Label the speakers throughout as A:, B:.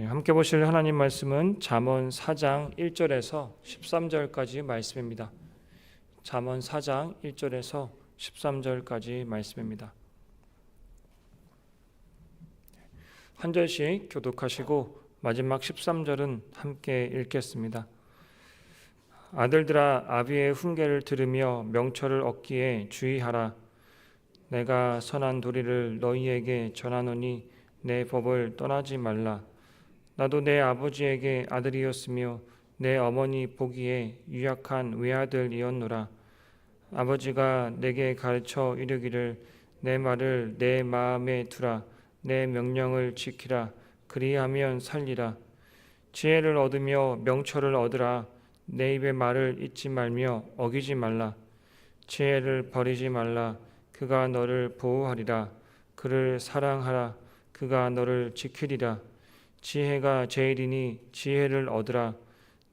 A: 예, 함께 보실 하나님 말씀은 잠언 4장 1절에서 13절까지 말씀입니다. 잠언 4장 1절에서 13절까지 말씀입니다. 한 절씩 교독하시고 마지막 13절은 함께 읽겠습니다. 아들들아 아비의 훈계를 들으며 명철을 얻기에 주의하라. 내가 선한 도리를 너희에게 전하노니 내 법을 떠나지 말라. 나도 내 아버지에게 아들이었으며 내 어머니 보기에 유약한 외아들이었노라. 아버지가 내게 가르쳐 이르기를 내 말을 내 마음에 두라. 내 명령을 지키라. 그리하면 살리라. 지혜를 얻으며 명철을 얻으라. 내 입의 말을 잊지 말며 어기지 말라. 지혜를 버리지 말라. 그가 너를 보호하리라. 그를 사랑하라. 그가 너를 지키리라. 지혜가 제일이니 지혜를 얻으라.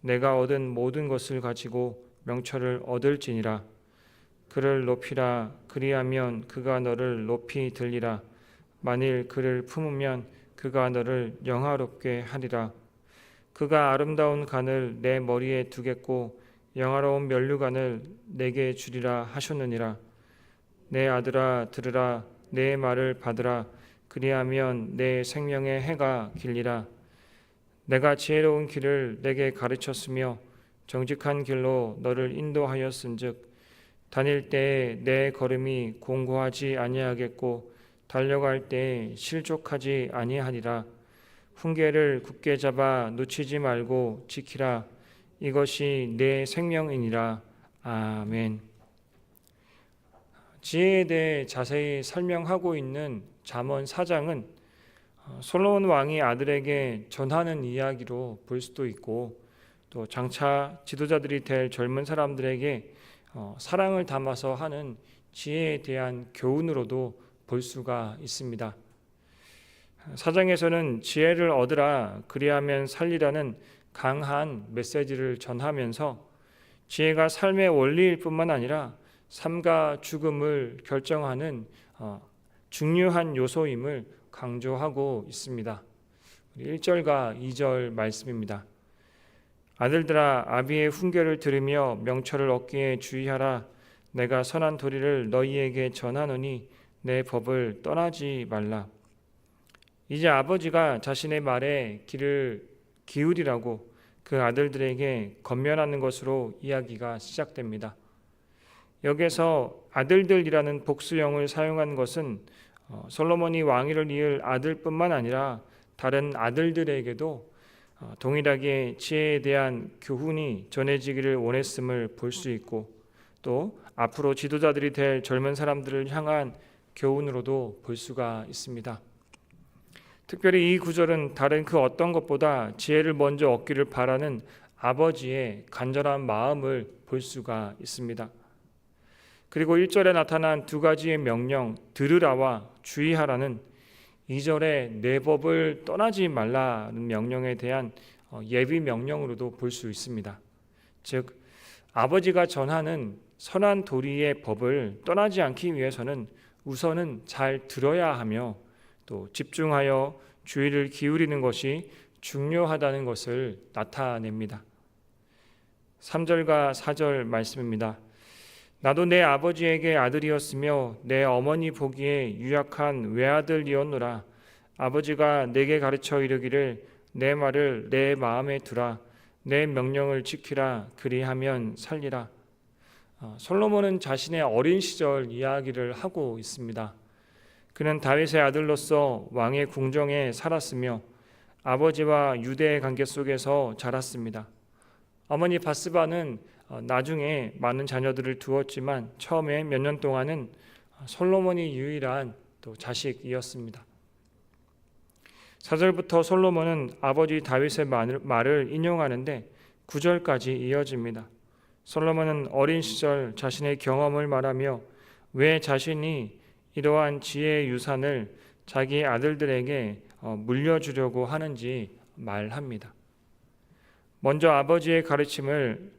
A: 내가 얻은 모든 것을 가지고 명철을 얻을지니라. 그를 높이라. 그리하면 그가 너를 높이 들리라. 만일 그를 품으면 그가 너를 영화롭게 하리라. 그가 아름다운 간을 내 머리에 두겠고 영화로운 면류관을 내게 주리라 하셨느니라. 내 아들아 들으라 내 말을 받으라 그리하면 내 생명의 해가 길리라. 내가 지혜로운 길을 내게 가르쳤으며 정직한 길로 너를 인도하였은즉 다닐 때에 내 걸음이 공고하지 아니하겠고 달려갈 때에 실족하지 아니하리라. 훈계를 굳게 잡아 놓치지 말고 지키라. 이것이 내 생명이니라. 아멘. 지혜에 대해 자세히 설명하고 있는 잠언 4장은 어, 솔로몬 왕이 아들에게 전하는 이야기로 볼 수도 있고 또 장차 지도자들이 될 젊은 사람들에게 어, 사랑을 담아서 하는 지혜에 대한 교훈으로도 볼 수가 있습니다. 사장에서는 지혜를 얻으라 그리하면 살리라는 강한 메시지를 전하면서 지혜가 삶의 원리일 뿐만 아니라 삶과 죽음을 결정하는 어, 중요한 요소임을 강조하고 있습니다. 1절과 2절 말씀입니다. 아들들아 아비의 훈계를 들으며 명철을 얻기에 주의하라 내가 선한 도리를 너희에게 전하노니 내 법을 떠나지 말라. 이제 아버지가 자신의 말에 귀를 기울이라고 그 아들들에게 건면하는 것으로 이야기가 시작됩니다. 여기서 아들들이라는 복수형을 사용한 것은 어, 솔로몬이 왕위를 이을 아들뿐만 아니라 다른 아들들에게도 어, 동일하게 지혜에 대한 교훈이 전해지기를 원했음을 볼 수 있고 또 앞으로 지도자들이 될 젊은 사람들을 향한 교훈으로도 볼 수가 있습니다. 특별히 이 구절은 다른 그 어떤 것보다 지혜를 먼저 얻기를 바라는 아버지의 간절한 마음을 볼 수가 있습니다. 그리고 1절에 나타난 두 가지의 명령, 들으라와 주의하라는 2절에 내 법을 떠나지 말라는 명령에 대한 어, 예비 명령으로도 볼 수 있습니다. 즉 아버지가 전하는 선한 도리의 법을 떠나지 않기 위해서는 우선은 잘 들어야 하며 또 집중하여 주의를 기울이는 것이 중요하다는 것을 나타냅니다. 3절과 4절 말씀입니다. 나도 내 아버지에게 아들이었으며 내 어머니 보기에 유약한 외아들이었노라. 아버지가 내게 가르쳐 이르기를 내 말을 내 마음에 두라. 내 명령을 지키라. 그리하면 살리라. 어, 솔로몬은 자신의 어린 시절 이야기를 하고 있습니다. 그는 다윗의 아들로서 왕의 궁정에 살았으며 아버지와 유대의 관계 속에서 자랐습니다. 어머니 바스바는 어, 나중에 많은 자녀들을 두었지만 처음에 몇 년 동안은 솔로몬이 유일한 또 자식이었습니다. 4절부터 솔로몬은 아버지 다윗의 말을 인용하는데 9절까지 이어집니다. 솔로몬은 어린 시절 자신의 경험을 말하며 왜 자신이 이러한 지혜의 유산을 자기 아들들에게 어, 물려주려고 하는지 말합니다. 먼저 아버지의 가르침을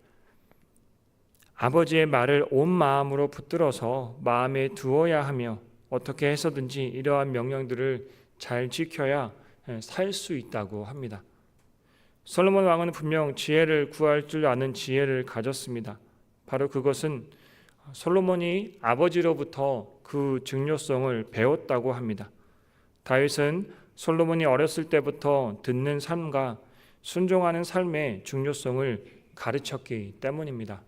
A: 아버지의 말을 온 마음으로 붙들어서 마음에 두어야 하며 어떻게 해서든지 이러한 명령들을 잘 지켜야 살 수 있다고 합니다. 솔로몬 왕은 분명 지혜를 구할 줄 아는 지혜를 가졌습니다. 바로 그것은 솔로몬이 아버지로부터 그 중요성을 배웠다고 합니다. 다윗은 솔로몬이 어렸을 때부터 듣는 삶과 순종하는 삶의 중요성을 가르쳤기 때문입니다.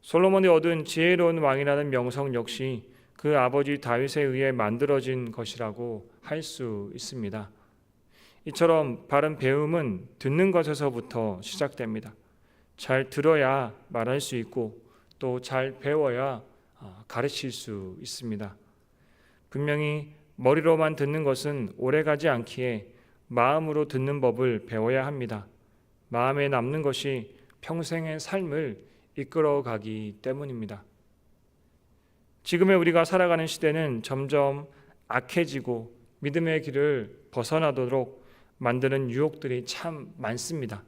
A: 솔로몬이 얻은 지혜로운 왕이라는 명성 역시 그 아버지 다윗에 의해 만들어진 것이라고 할 수 있습니다. 이처럼 바른 배움은 듣는 것에서부터 시작됩니다. 잘 들어야 말할 수 있고 또 잘 배워야 아, 가르칠 수 있습니다. 분명히 머리로만 듣는 것은 오래가지 않기에 마음으로 듣는 법을 배워야 합니다. 마음에 남는 것이 평생의 삶을 이끌어가기 때문입니다. 지금의 우리가 살아가는 시대는 점점 악해지고 믿음의 길을 벗어나도록 만드는 유혹들이 참 많습니다.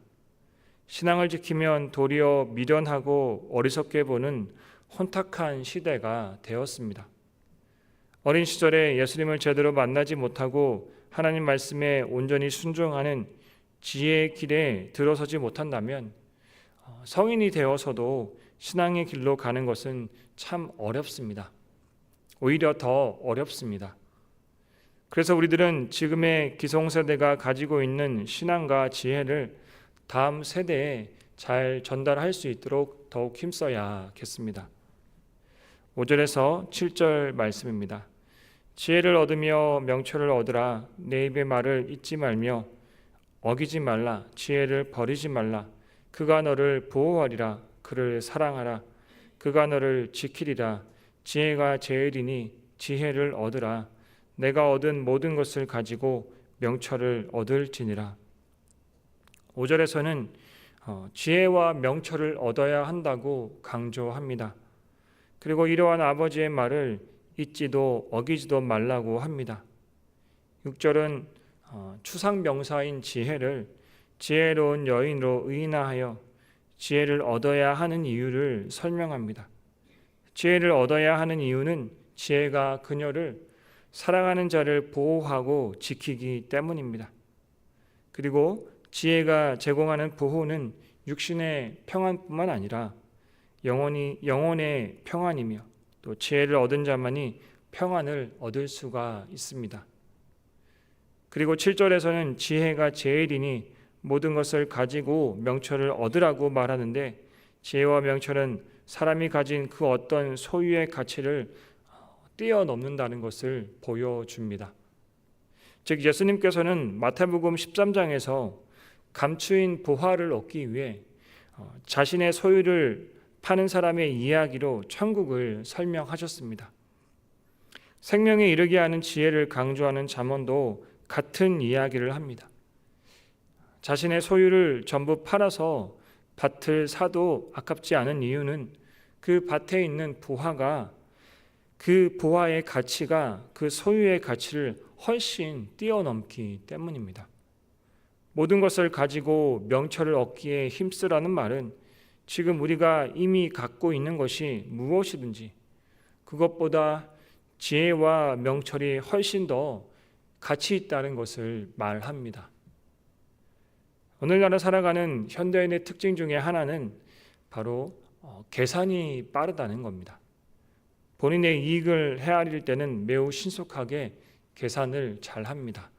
A: 신앙을 지키면 도리어 미련하고 어리석게 보는 혼탁한 시대가 되었습니다. 어린 시절에 예수님을 제대로 만나지 못하고 하나님 말씀에 온전히 순종하는 지혜의 길에 들어서지 못한다면 어, 성인이 되어서도 신앙의 길로 가는 것은 참 어렵습니다. 오히려 더 어렵습니다. 그래서 우리들은 지금의 기성세대가 가지고 있는 신앙과 지혜를 다음 세대에 잘 전달할 수 있도록 더욱 힘써야겠습니다. 5절에서 7절 말씀입니다. 지혜를 얻으며 명철을 얻으라 내 입의 말을 잊지 말며 어기지 말라 지혜를 버리지 말라 그가 너를 보호하리라. 그를 사랑하라. 그가 너를 지키리라. 지혜가 제일이니 지혜를 얻으라. 내가 얻은 모든 것을 가지고 명철을 얻을지니라. 5절에서는 어, 지혜와 명철을 얻어야 한다고 강조합니다. 그리고 이러한 아버지의 말을 잊지도 어기지도 말라고 합니다. 6절은 어, 추상 명사인 지혜를 지혜로운 여인으로 의인하여 지혜를 얻어야 하는 이유를 설명합니다. 지혜를 얻어야 하는 이유는 지혜가 그녀를 사랑하는 자를 보호하고 지키기 때문입니다. 그리고 지혜가 제공하는 보호는 육신의 평안뿐만 아니라 영원히 영혼의 평안이며 또 지혜를 얻은 자만이 평안을 얻을 수가 있습니다. 그리고 7절에서는 지혜가 제일이니 모든 것을 가지고 명철을 얻으라고 말하는데 지혜와 명철은 사람이 가진 그 어떤 소유의 가치를 뛰어넘는다는 것을 보여줍니다. 즉 예수님께서는 마태복음 13장에서 감추인 보화를 얻기 위해 어, 자신의 소유를 파는 사람의 이야기로 천국을 설명하셨습니다. 생명에 이르게 하는 지혜를 강조하는 잠언도 같은 이야기를 합니다. 자신의 소유를 전부 팔아서 밭을 사도 아깝지 않은 이유는 그 밭에 있는 보화가 그 보화의 가치가 그 소유의 가치를 훨씬 뛰어넘기 때문입니다. 모든 것을 가지고 명철을 얻기에 힘쓰라는 말은 지금 우리가 이미 갖고 있는 것이 무엇이든지 그것보다 지혜와 명철이 훨씬 더 가치 있다는 것을 말합니다. 오늘날을 살아가는 현대인의 특징 중에 하나는 바로 어, 계산이 빠르다는 겁니다. 본인의 이익을 헤아릴 때는 매우 신속하게 계산을 잘 합니다.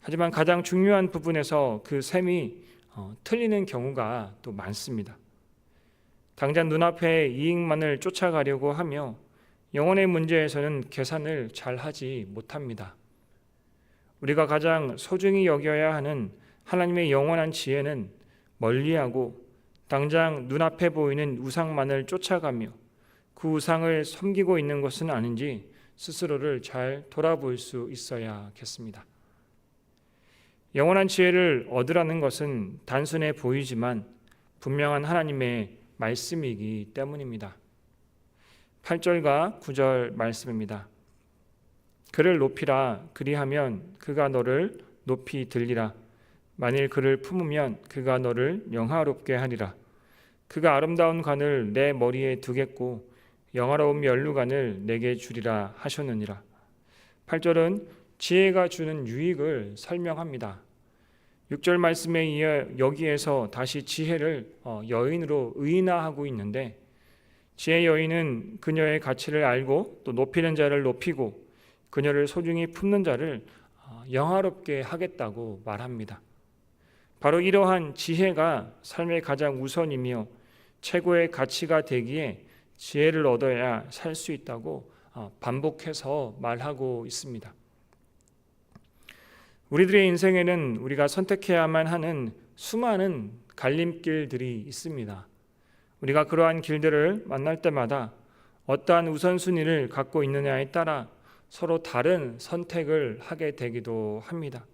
A: 하지만 가장 중요한 부분에서 그 셈이 어, 틀리는 경우가 또 많습니다. 당장 눈앞의 이익만을 쫓아가려고 하며 영혼의 문제에서는 계산을 잘 하지 못합니다. 우리가 가장 소중히 여겨야 하는 하나님의 영원한 지혜는 멀리하고 당장 눈앞에 보이는 우상만을 쫓아가며 그 우상을 섬기고 있는 것은 아닌지 스스로를 잘 돌아볼 수 있어야겠습니다. 영원한 지혜를 얻으라는 것은 단순해 보이지만 분명한 하나님의 말씀이기 때문입니다. 8절과 9절 말씀입니다. 그를 높이라 그리하면 그가 너를 높이 들리라 만일 그를 품으면 그가 너를 영화롭게 하리라 그가 아름다운 관을 내 머리에 두겠고 영화로운 면류관을 내게 주리라 하셨느니라 8절은 지혜가 주는 유익을 설명합니다. 6절 말씀에 이어 여기에서 다시 지혜를 어, 여인으로 의인화하고 있는데 지혜 여인은 그녀의 가치를 알고 또 높이는 자를 높이고 그녀를 소중히 품는 자를 어, 영화롭게 하겠다고 말합니다. 바로 이러한 지혜가 삶의 가장 우선이며 최고의 가치가 되기에 지혜를 얻어야 살 수 있다고 어, 반복해서 말하고 있습니다. 우리들의 인생에는 우리가 선택해야만 하는 수많은 갈림길들이 있습니다. 우리가 그러한 길들을 만날 때마다 어떠한 우선순위를 갖고 있느냐에 따라 서로 다른 선택을 하게 되기도 합니다.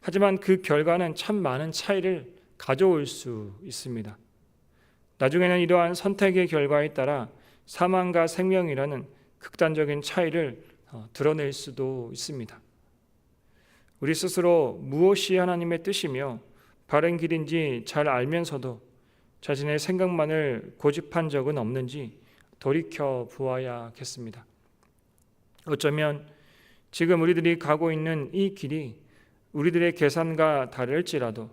A: 하지만 그 결과는 참 많은 차이를 가져올 수 있습니다. 나중에는 이러한 선택의 결과에 따라 사망과 생명이라는 극단적인 차이를 어, 드러낼 수도 있습니다. 우리 스스로 무엇이 하나님의 뜻이며 바른 길인지 잘 알면서도 자신의 생각만을 고집한 적은 없는지 돌이켜 보아야겠습니다. 어쩌면 지금 우리들이 가고 있는 이 길이 우리들의 계산과 다를지라도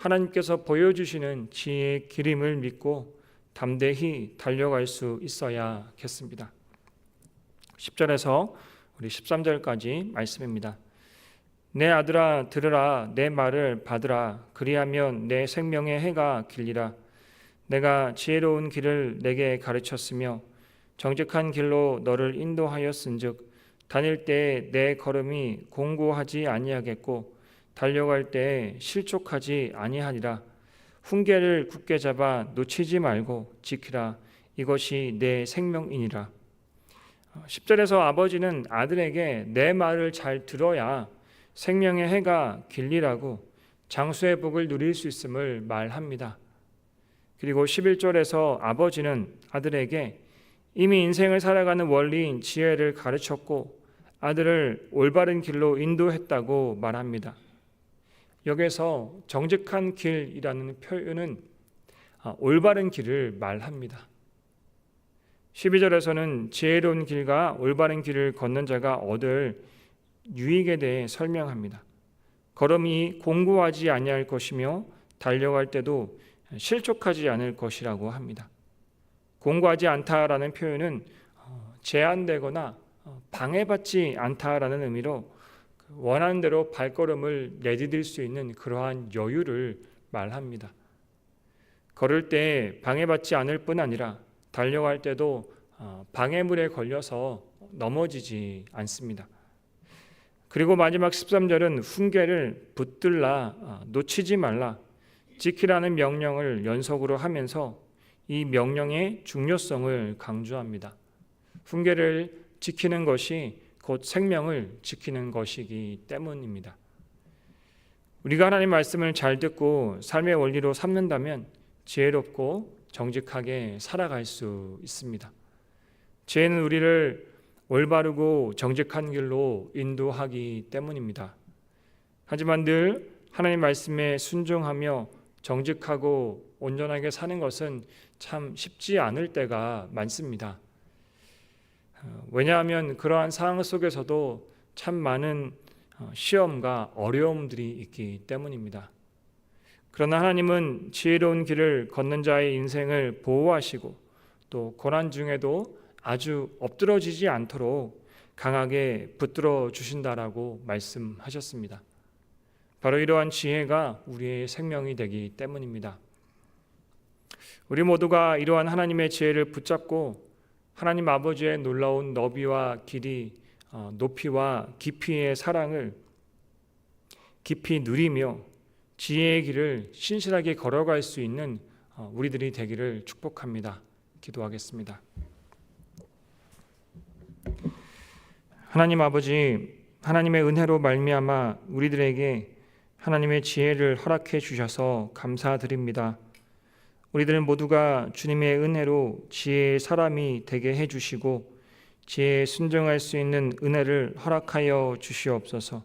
A: 하나님께서 보여주시는 지혜의 기림을 믿고 담대히 달려갈 수 있어야겠습니다. 10절에서 우리 13절까지 말씀입니다. 내 아들아 들으라 내 말을 받으라 그리하면 내 생명의 해가 길리라 내가 지혜로운 길을 내게 가르쳤으며 정직한 길로 너를 인도하였은즉 다닐 때 내 걸음이 공고하지 아니하겠고 달려갈 때 실족하지 아니하리라. 훈계를 굳게 잡아 놓치지 말고 지키라. 이것이 내 생명이니라. 10절에서 아버지는 아들에게 내 말을 잘 들어야 생명의 해가 길리라고 장수의 복을 누릴 수 있음을 말합니다. 그리고 11절에서 아버지는 아들에게 이미 인생을 살아가는 원리인 지혜를 가르쳤고 아들을 올바른 길로 인도했다고 말합니다. 여기서 정직한 길이라는 표현은 아, 올바른 길을 말합니다. 12절에서는 지혜로운 길과 올바른 길을 걷는 자가 얻을 유익에 대해 설명합니다. 걸음이 공고하지 아니할 것이며 달려갈 때도 실족하지 않을 것이라고 합니다. 공고하지 않다라는 표현은 어, 제한되거나 어, 방해받지 않다라는 의미로 그 원하는 대로 발걸음을 내디딜 수 있는 그러한 여유를 말합니다. 걸을 때 방해받지 않을 뿐 아니라 달려갈 때도 어, 방해물에 걸려서 넘어지지 않습니다. 그리고 마지막 13절은 훈계를 붙들라 아, 놓치지 말라 지키라는 명령을 연속으로 하면서 이 명령의 중요성을 강조합니다. 훈계를 지키는 것이 곧 생명을 지키는 것이기 때문입니다. 우리가 하나님 말씀을 잘 듣고 삶의 원리로 삼는다면 지혜롭고 정직하게 살아갈 수 있습니다. 지혜는 우리를 올바르고 정직한 길로 인도하기 때문입니다. 하지만 늘 하나님 말씀에 순종하며 정직하고 온전하게 사는 것은 참 쉽지 않을 때가 많습니다. 어, 왜냐하면 그러한 상황 속에서도 참 많은 어, 시험과 어려움들이 있기 때문입니다. 그러나 하나님은 지혜로운 길을 걷는 자의 인생을 보호하시고 또 고난 중에도 아주 엎드러지지 않도록 강하게 붙들어 주신다라고 말씀하셨습니다. 바로 이러한 지혜가 우리의 생명이 되기 때문입니다. 우리 모두가 이러한 하나님의 지혜를 붙잡고 하나님 아버지의 놀라운 너비와 길이 어, 높이와 깊이의 사랑을 깊이 누리며 지혜의 길을 신실하게 걸어갈 수 있는 어, 우리들이 되기를 축복합니다. 기도하겠습니다. 하나님 아버지 하나님의 은혜로 말미암아 우리들에게 하나님의 지혜를 허락해 주셔서 감사드립니다. 우리들 모두가 주님의 은혜로 지혜의 사람이 되게 해 주시고 지혜에 순종할 수 있는 은혜를 허락하여 주시옵소서.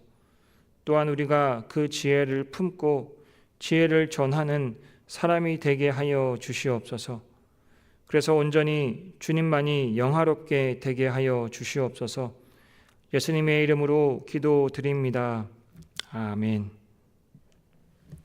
A: 또한 우리가 그 지혜를 품고 지혜를 전하는 사람이 되게 하여 주시옵소서. 그래서 온전히 주님만이 영화롭게 되게 하여 주시옵소서. 예수님의 이름으로 기도드립니다. 아멘.